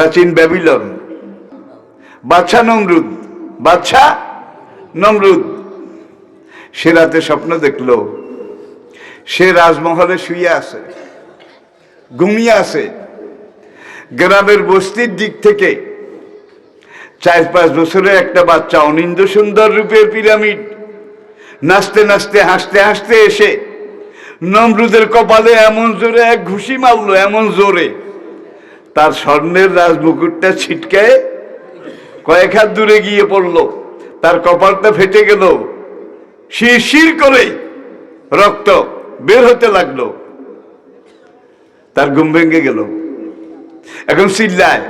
প্রাচীন ব্যাবিলন। বাদশা নমরুদ বাদশা নমরুদ। সে রাতে স্বপ্ন দেখল, সে রাজমহলে শুয়ে আছে, ঘুমিয়ে আছে। গ্রামের বস্তির দিক থেকে চার পাঁচ বছরের একটা বাচ্চা অনিন্দ সুন্দর রূপের পিরামিড নাচতে নাচতে, হাসতে হাসতে এসে নমরুদের কপালে এমন জোরে এক ঘুষি মারলো, এমন জোরে। তার স্বর্ণের রাজমুকুটটা ছিটকায় কয়েক হাত দূরে গিয়ে পড়ল। তার কপালটা ফেটে গেল। শিরশির করে রক্ত বের হতে লাগল। তার ঘুম ভেঙে গেল। এখন চিল্লায়,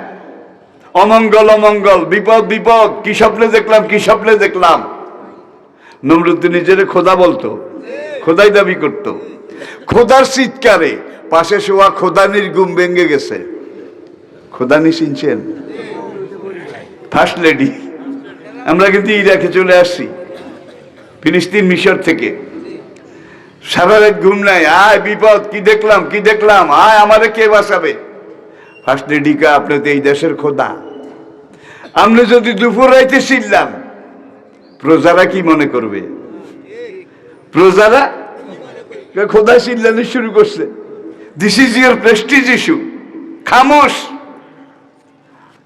অমঙ্গল অমঙ্গল, বিপদ বিপদ, কি স্বপ্নে দেখলাম, কি স্বপ্নে দেখলাম? নমরুদ্দি নিজের খোদা বলতো, খোদাই দাবি করত। খোদার চিৎকারে পাশে শোয়া খোদানির ঘুম ভেঙে গেছে। খোদানি চিনছেন ফার্স্ট লেডি আমরা কিন্তু ইরাকে চলে আসছি, ফিলিস্তিন মিশর থেকে। রাত ঘুম নাই আয় বিপদ, কি দেখলাম কি দেখলাম? আয়, আমারে কে বাঁচাবে? ফার্স্ট লেডিকা আপনি তো এই দেশের খোদা। আমরা যদি দুপুর রাইতে ছিলাম প্রজারা কি মনে করবে? প্রজারা? খোদা চিল্লানি শুরু করছে। This is your prestige issue খামোশ।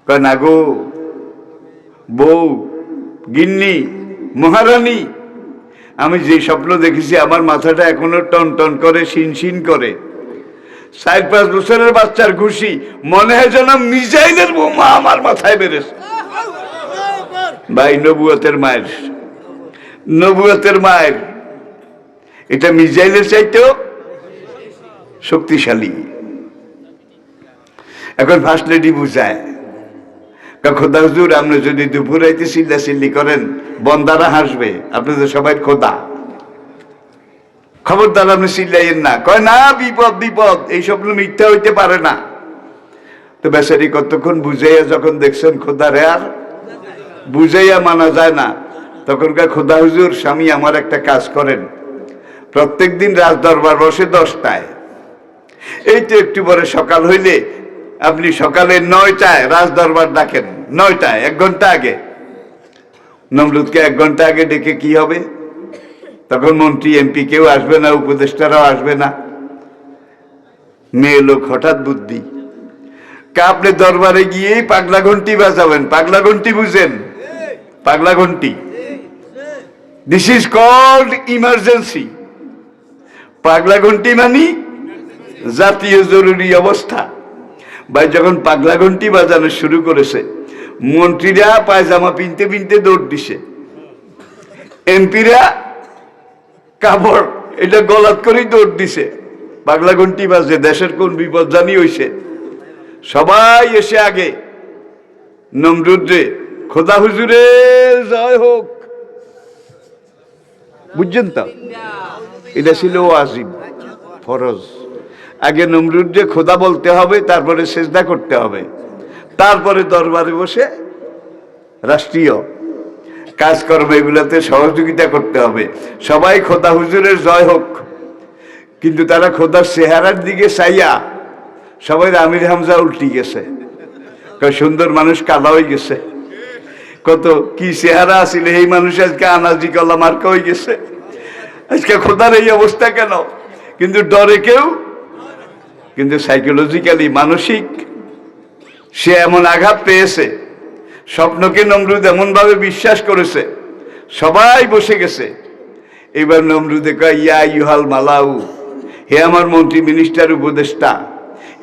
কয় না গো বউ, গিন্নি, মহারানী, আমি যে স্বপ্ন দেখেছি আমার মাথাটা এখনও টন টন করে, শিন শিন করে। চার পাঁচ বছরের বাচ্চার খুশি মনে হয় যেন মিজাইলের বোমা আমার মাথায় বেড়েছে। ভাই, নবুয়তের মায়ের নবুয়তের মায়ের, এটা মিজাইলের চাইতেও শক্তিশালী। এখন ফার্স্ট লেডি বুঝায়। খোদা হুজুর, আপনি যদি দুপুর রাইতে চিল্লা চিল্লি করেন, বন্দারা হাসবে। আপনাদের সবাই খোদা। খবরদার আপনি চিল্লাইয়েন না। কয়, না, বিপদ বিপদ এই স্বপ্ন মিথ্যা হইতে পারে না। তো বেচারি কতক্ষণ বুঝাইয়া যখন দেখছেন খোদা রে আর বুঝাইয়া মানা যায় না তখনকার খোদা হুজুর, স্বামী আমার একটা কাজ করেন। প্রত্যেক দিন রাজ দরবার বসে দশটায়। এই তো একটু পরে সকাল হইলে আপনি সকালে নয়টায় রাজ দরবার ডাকেন। নয়টায়, এক ঘণ্টা আগে। নমরুদকে এক ঘণ্টা আগে ডেকে কি হবে? তখন মন্ত্রী, এমপি কেউ আসবে না, উপদেষ্টারাও আসবে না। মেয়ে লোক হঠাৎ বুদ্ধি। আপনি দরবারে গিয়েই পাগলা ঘন্টি বাজাবেন। পাগলা ঘন্টি বুঝেন? পাগলা ঘন্টি দিস ইজ কল্ড ইমার্জেন্সি পাগলা ঘন্টি মানি জাতীয় জরুরি অবস্থা। ভাই, যখন পাগলা ঘন্টি বাজানো শুরু করেছে মন্ত্রীরা পায়জামা পিনতে পিনতে দৌড় দিছে। এমপিরা কাপড়, এটা গলাত করেই দৌড় দিছে। পাগলা ঘন্টি বাজে দেশের কোন বিপদ জানি হইছে। সবাই এসে আগে, নমরুদ্রে, খোদা হুজুরে, জয় হোক। বুঝছেন তো? এটা ছিল ওয়াজিব, ফরজ। আগে নমরুদ্রে খোদা বলতে হবে, তারপরে সেজদা করতে হবে। তারপরে দরবারে বসে রাষ্ট্রীয় কাজকর্ম এগুলোতে সহযোগিতা করতে হবে। সবাই খোদা হুজুরের জয় হোক। কিন্তু তারা খোদার চেহারার দিকে চাইয়া সবাই আমির হামজা উল্টি গেছে। সুন্দর মানুষ কালা হয়ে গেছে। কত কি চেহারা আছিল, এই মানুষ আজকে আনাজি কলা মার্কা হয়ে গেছে। আজকে খোদার এই অবস্থা কেন? কিন্তু ডরে কেউ? কিন্তু সাইকোলজিক্যালি মানসিক সে এমন আঘাত পেয়েছে। স্বপ্নকে নমরুদ এমনভাবে বিশ্বাস করেছে। সবাই বসে গেছে। এবার নমরুদে কয়, ইয়া ইউহাল মালাউ, হে আমার মন্ত্রী মিনিস্টার উপদেষ্টা,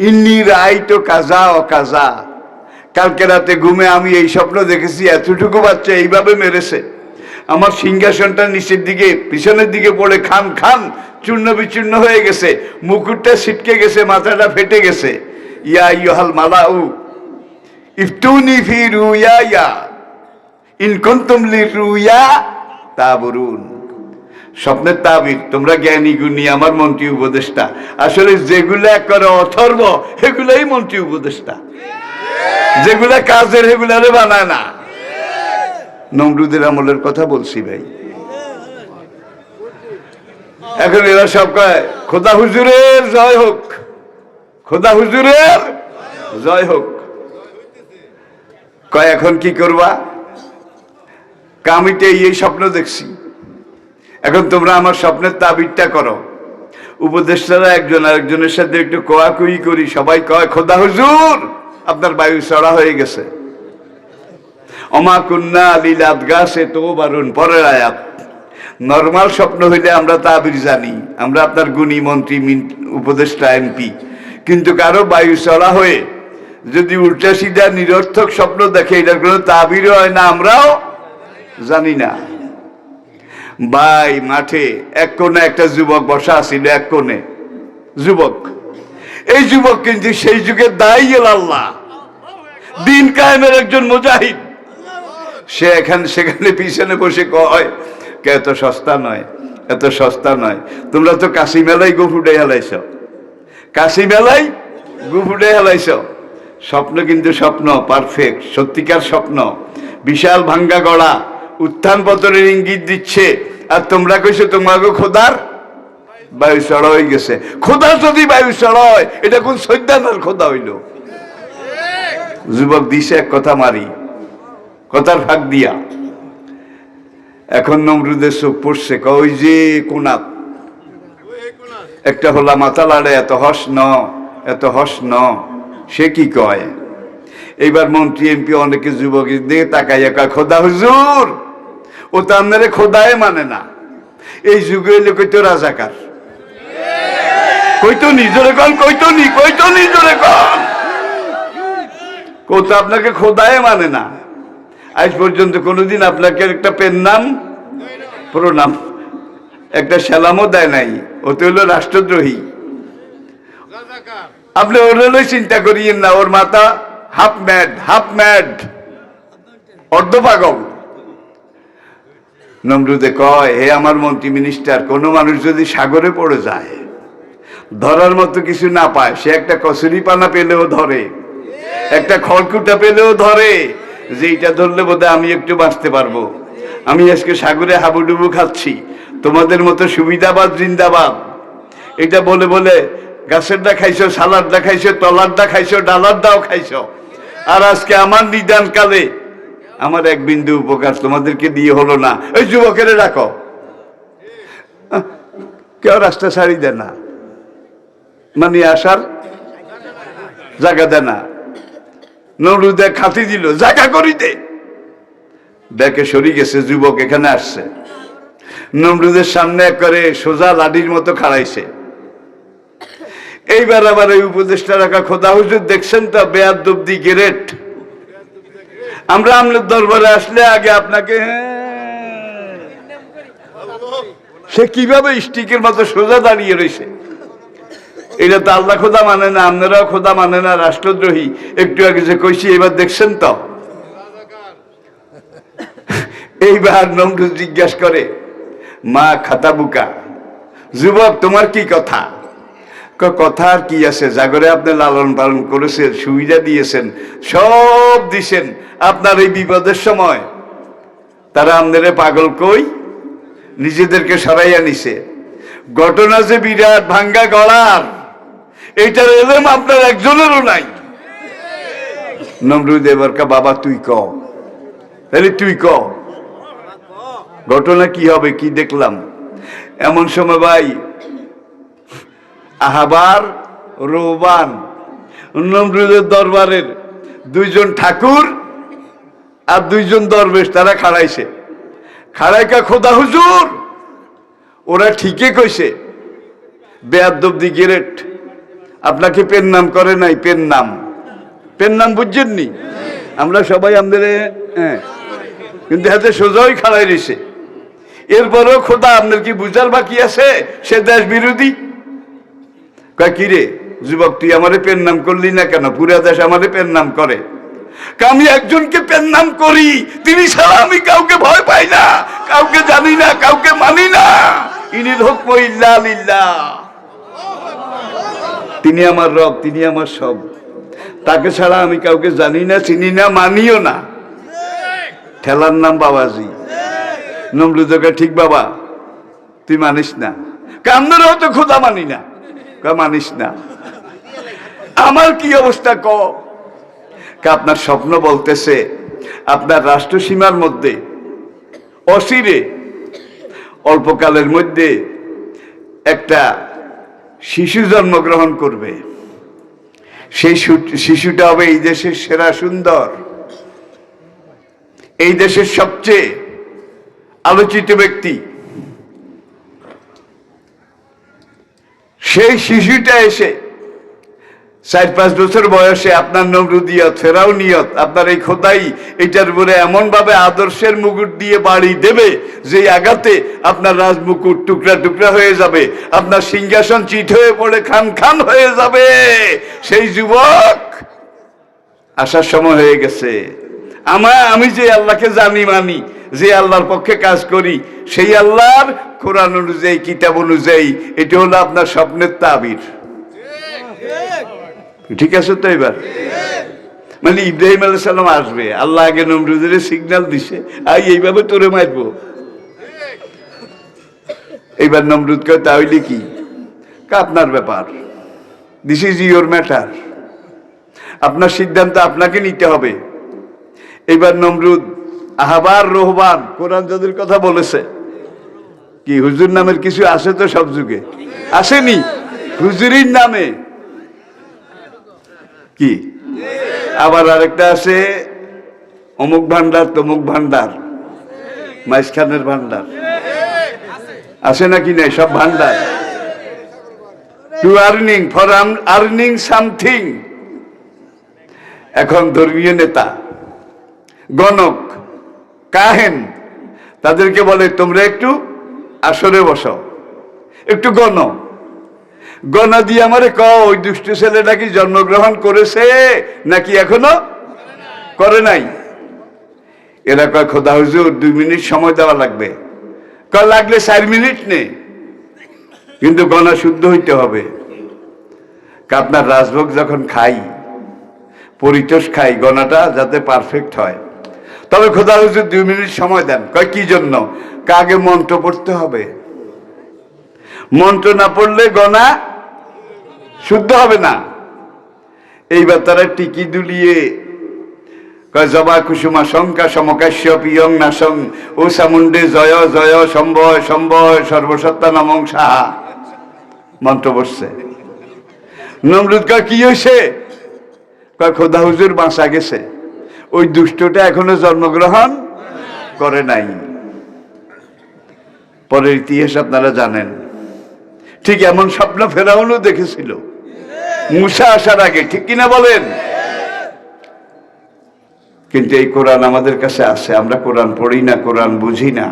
ইন্নি রাই তো কাজা। অকাজা কালকে রাতে ঘুমে আমি এই স্বপ্ন দেখেছি, এতটুকু বাচ্চা এইভাবে মেরেছে। আমার সিংহাসনটা নিচের দিকে, পিছনের দিকে পড়ে খান খান চূর্ণ বিচূর্ণ হয়ে গেছে। মুকুটটা ছিটকে গেছে, মাথাটা ফেটে গেছে। ইয়া ইউহাল মালাউ ইফতুনি ফি রুয়ায়া কুনতুম লিরুয়া তাবরুন। স্বপ্নের তাবির, তোমরা জ্ঞানী গুণী, আমার মন্ত্রী উপদেষ্টা। আসলে যেগুলা করে অথর্ব সেগুলাই মন্ত্রী উপদেষ্টা। যেগুলা কাজের সেগুলারে বানায় না। নমরুদের আমলের কথা বলছি ভাই। এখন এরা সব কয়, খোদা হুজুরের জয় হোক, খোদা হুজুরের জয় হোক। কয়, এখন কি করবা? কামিতে এই স্বপ্ন দেখছি। এখন তোমরা আমার স্বপ্নের তাবিরটা করো। উপদেষ্টারা একজন আরেকজনের সাথে একটু কোয়াকুই করি। সবাই কয়, খোদা হুজুর, আপনার বায়ু চড়া হয়ে গেছে। অমা কুন্না লীলাদ গাছে তো বারুন পরের আয়াত। নর্মাল স্বপ্ন হইলে আমরা তাবির জানি, আমরা আপনার গুণী মন্ত্রী, মিন- উপদেষ্টা, এমপি। কিন্তু কারও বায়ু চড়া হয়ে যদি উল্টা সিধা নিরর্থক স্বপ্ন দেখে, এটার কোনো তাবির হয় না আমরাও? জানি না। ভাই, মাঠে এক কোণে একটা যুবক বসা ছিল এক কোণে। যুবক। এই যুবক কিন্তু সেই যুগে দায়ী আল্লাহ। দিন কায়েমের একজন মুজাহিদ। সে এখানে সেখানে পিছনে বসে কয়, কে এত সস্তা নয়, এত সস্তা নয়। তোমরা তো কাশি মেলাই গু ফুটে হেলাইছ কাশি মেলাই গু ফুটে হেলাইছ স্বপ্ন কিন্তু স্বপ্ন পারফেক্ট সত্যিকার স্বপ্ন। বিশাল ভাঙ্গা গড়া উত্থান পতনের ইঙ্গিত দিচ্ছে। আর তোমরা কইছো তোমাকে খোদার বায়ু চড়া হয়ে গেছে। খোদা যদি বায়ু চড়া হয় এটা কোন সৈদ্যানার খোদা হইল? যুবক দিছে এক কথা মারি, কথার ভাগ দিয়া। এখন নমরুদের চোখ পড়ছে কই যে কোনাত একটা হলা মাথা লাড়ে এত হস ন, এত হস ন। সে কি কয়? এইবার মন্ত্রী, এমপি, অনেকে যুবক দিয়ে তাকাইয়া কয়, খোদা হুজুর, ও তো আপনারে খোদায় মানে না। এই যুগে এলে কইতো রাজাকার। কইতো নিজরে কন, কইতো নি, কইতো নিজরে কন। কত আপনাকে খোদায় মানে না। আজ পর্যন্ত কোনোদিন আপনাকে একটা পেন নাম প্রণাম একটা সেলামও দেয় নাই। ও তো হলো রাষ্ট্রদ্রোহী। আপনি ওর চিন্তা করিয়েন না, ওর মাথা হাফ ম্যাড হাফ ম্যাড অর্ধ পাগল। নমরুদে কয়, হে আমার মন্ত্রী মিনিস্টার কোনো মানুষ যদি সাগরে পড়ে যায়, ধরার মতো কিছু না পায়, সে একটা কচুরি পানা পেলেও ধরে, একটা খড়কুটা পেলেও ধরে যে এটা ধরলে বোধহয় আমি একটু বাঁচতে পারব। আমি আজকে সাগরে হাবুডুবু খাচ্ছি, তোমাদের মতো সুবিধাবাদ, জিন্দাবাদ। এটা বলে বলে গাছেরটা খাইছো সালাডটা খাইছো তলারটা খাইছো, ডালার দাও খাইছো। আর আজকে আমার নিদান কালে আমার এক বিন্দু উপকার তোমাদেরকে দিয়ে হলো না। ওই যুবকের রাখো কেউ রাস্তা ছাড়ি দেয় না। মানে আসার জায়গা দেয় না। নরুদে খাতি দিল, জায়গা করিতে দেখে সরি গেছে, যুবক এখানে আসছে। নমরুদের সামনে করে সোজা লাঠির মতো খাড়াইছে। এইবার আবার এই উপদেষ্টা রাখা খোদা হুজুর দেখছেন তো? বেয়ার দব্দি গেরেট। আমরা আমলের দরবারে আসলে আগে আপনাকে হ্যাঁ। সে কীভাবে স্টিকের মতো সোজা দাঁড়িয়ে রয়েছে? এটা তো আল্লাহ খোদা মানে না, আপনারাও খোদা মানে না, রাষ্ট্রদ্রোহী। একটু আগে যে কইছি, এবার দেখছেন তো? এইবার নমরুদ জিজ্ঞাসা করে, মা খাতা বুকা যুবক, তোমার কি কথা? কথা আর কি আছে? জাগরে আপনি লালন পালন করেছেন, সুবিধা দিয়েছেন, সব দিছেন। আপনার এই বিপদের সময় তারা আপনারে পাগল কই? নিজেদেরকে সরাইয়া নিছে। ঘটনা যে বিরাট ভাঙ্গা গড়ার এইটার এলেম আপনার একজনেরও নাই। নমরুদ এবারকা বাবা তুই ক। তাহলে তুই ক। ঘটনা কি হবে, কি দেখলাম? এমন সময় ভাই আহাবার রোবান নমরুদের দরবারের দুইজন ঠাকুর আর দুইজন দরবেশ, তারা খাড়াইছে। খাড়াইকা খোদা হুজুর, ওরা ঠিকই কইছে বেয়াদব্দি গেরেট। আপনাকে পেন নাম করে নাই, পেন নাম। পেন নাম বুঝছেননি আমরা সবাই আমাদের হ্যাঁ কিন্তু হাতে সোজাই খাড়াই রয়েছে এরপরেও খোদা আপনার কি বুঝার বাকি আছে? সে দেশ বিরোধী। কয়, কি রে, যুবক, তুই আমারে পেন নাম করলি না কেন? পুরা দেশ আমারে পেন নাম করে। আমি একজনকে পেন নাম করি, তিনি ছাড়া আমি কাউকে ভয় পাই না, কাউকে জানি না, কাউকে মানি না। ইনিল হুকম ইল্লা তিনি আমার রব, তিনি আমার সব। তাকে ছাড়া আমি কাউকে জানি না, চিনি না, মানিও না। ঠেলার নাম বাবাজি। নমরুদকে ঠিক বাবা, তুই মানিস না। কান্দারও তো খোদা মানি না। মানিস না। আমার কি অবস্থা ক? আপনার স্বপ্ন বলতেছে, আপনার রাষ্ট্র সীমার মধ্যে, অসিরে, অল্পকালের মধ্যে একটা শিশু জন্মগ্রহণ করবে। সেই শিশুটা হবে এই দেশের সেরা সুন্দর। এই দেশের সবচেয়ে আলোচিত ব্যক্তি। সেই শিশুটা এসে চার পাঁচ বছর বয়সে আপনার নমরুদিয়ত ফেরাও নিয়ত আপনার এই খোদাই এটার উপরে এমনভাবে আদর্শের মুকুট দিয়ে বাড়ি দেবে যে আঘাতে আপনার রাজমুকুট টুকরা টুকরা হয়ে যাবে, আপনার সিংহাসন চিট হয়ে পড়ে, খান খান হয়ে যাবে। সেই যুবক আসার সময় হয়ে গেছে। আমার আমি যে আল্লাহকে জানি, মানি যে আল্লাহর পক্ষে কাজ করি, সেই আল্লাহর কোরআন অনুযায়ী, কিতাব অনুযায়ী, এটা হলো আপনার স্বপ্নের তাবির। ঠিক আছে তো এবার? মানে ইব্রাহিম আলাইহিস সালাম আসবে, আল্লাহ আগে নমরুদের সিগন্যাল দিছে, আই, এইভাবে তোরে মারবো। এইবার নমরুদ কয়, তাহলে কি? কা, আপনার ব্যাপার। দিস ইজ ইয়োর ম্যাটার আপনার সিদ্ধান্ত আপনাকে নিতে হবে। এবার নমরুদ আহবার রোহবান, কোরআন যাদের কথা বলেছে। কি, হুজুর নামের কিছু আছে তো সব যুগে? আসেনি? হুজুরির নামে। কি? আবার আরেকটা আছে অমুক ভান্ডার তমুক ভান্ডার মাইসখানের ভান্ডার আছে নাকি নাই? সব ভান্ডার to earning for earning something এখন ধর্মীয় নেতা। গণক। কাহেন। তাদেরকে বলে, তোমরা একটু আসরে বসো, একটু গণ। গণা দিয়ে আমারে ক ওই দুষ্ট ছেলেটা কি জন্মগ্রহণ করেছে, নাকি এখনও করে নাই? এরা কয়, খোদা হুজুর, দুই মিনিট সময় দেওয়া লাগবে। ক লাগলে চার মিনিট নে, কিন্তু গণা শুদ্ধ হইতে হবে। আপনার রাজভোগ যখন খাই, পরিতোষ খাই, গণাটা যাতে পারফেক্ট হয়। তবে খোদা হুজুর দুই মিনিট সময় দেন। কয়, কি জন্য? কাগে মন্ত্র পড়তে হবে? মন্ত্র না পড়লে গণা শুদ্ধ হবে না। এইবার তারা টিকি দুলিয়ে জবা কুসুমা শঙ্কা সমকাশ্য পিয়ং নাসং ও সামুন্ডে জয় জয় সম্ভয় সম্ভয় সর্বসত্তা নামং সাহা। মন্ত্র পড়ছে নমরুদ কি হয়েছে কয়, খোদা হুজুর বাঁচা গেছে। ওই দুষ্টটা এখনও জন্মগ্রহণ করে নাই। পরের ইতিহাস আপনারা জানেন। ঠিক এমন স্বপ্ন ফেরাউনও দেখেছিল। মুসা আসার আগে, ঠিক কিনা বলেন? কিন্তু এই কোরআন আমাদের কাছে আছে। আমরা কোরআন পড়ি না, কোরআন বুঝি না।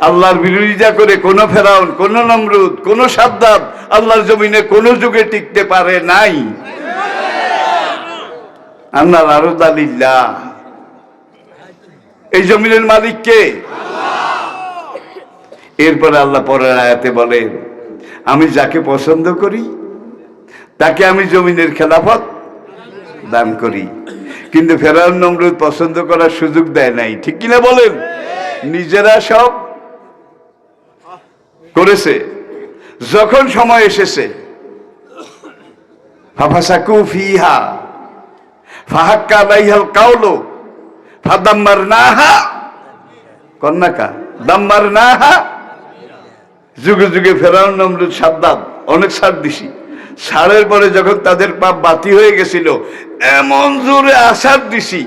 আল্লাহর বিরোধিতা করে কোন ফেরাউন, কোন নমরুদ, কোন সাদ্দাত আল্লাহর জমিনে কোন যুগে টিকতে পারে নাই। আন্নাল আরদালিল্লাহ এই জমিনের মালিক কে? এরপরে আল্লাহ পরের আয়াতে বলেন, আমি যাকে পছন্দ করি, তাকে আমি জমিনের খেলাফত দান করি। কিন্তু ফেরাউন নমরুদ পছন্দ করার সুযোগ দেয় নাই, ঠিক কিনা বলেন? নিজেরা সব করেছে। যখন সময় এসেছে, ফাফাসাকু ফিহা ফাহাক্কা আলাইহাল কাউলো ফাদাম্মার নাহা কন্যাকা দাম্মার নাহা যুগে যুগে ফেরাউন নমরুদ সাদ্দাত অনেক ছাড় দিছি। ছাড়ের পরে যখন তাদের পাপ বাতি হয়ে গেছিল, এমন জোরে আষাঢ় দিছি,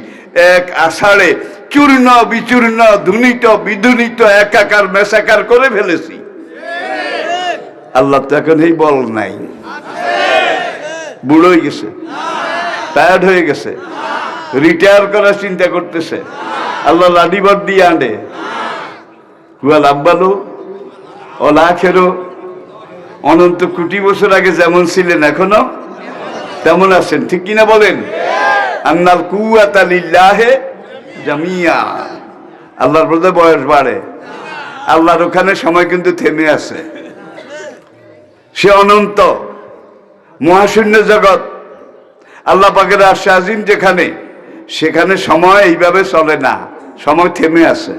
এক আষাঢ়ে চূর্ণ, বিচূর্ণ, ধুনিত, বিধুনিত, একাকার মেসাকার করে ফেলেছি। আল্লাহ তো এখন এই বল নাই। বুড়ো গেছে। টায়ার্ড হয়ে গেছে। রিটায়ার করার চিন্তা করতেছে। আল্লাহ লাডিবার দিয়ে আনে। কুয়াল আব্বালো অলাখেরও অনন্ত কোটি বছর আগে যেমন ছিলেন, এখনও তেমন আছেন। ঠিক কিনা বলেন? আন্নাল কুয়াতালিল্লাহে জামিয়া। আল্লাহর বোধহয় বয়স বাড়ে। আল্লাহর ওখানে সময় কিন্তু থেমে আছে। সে অনন্ত মহাশূন্য জগৎ আল্লাহ পাকের আশ্বাসিন যেখানে সেখানে সময় এইভাবে চলে না সময় থেমে আছে।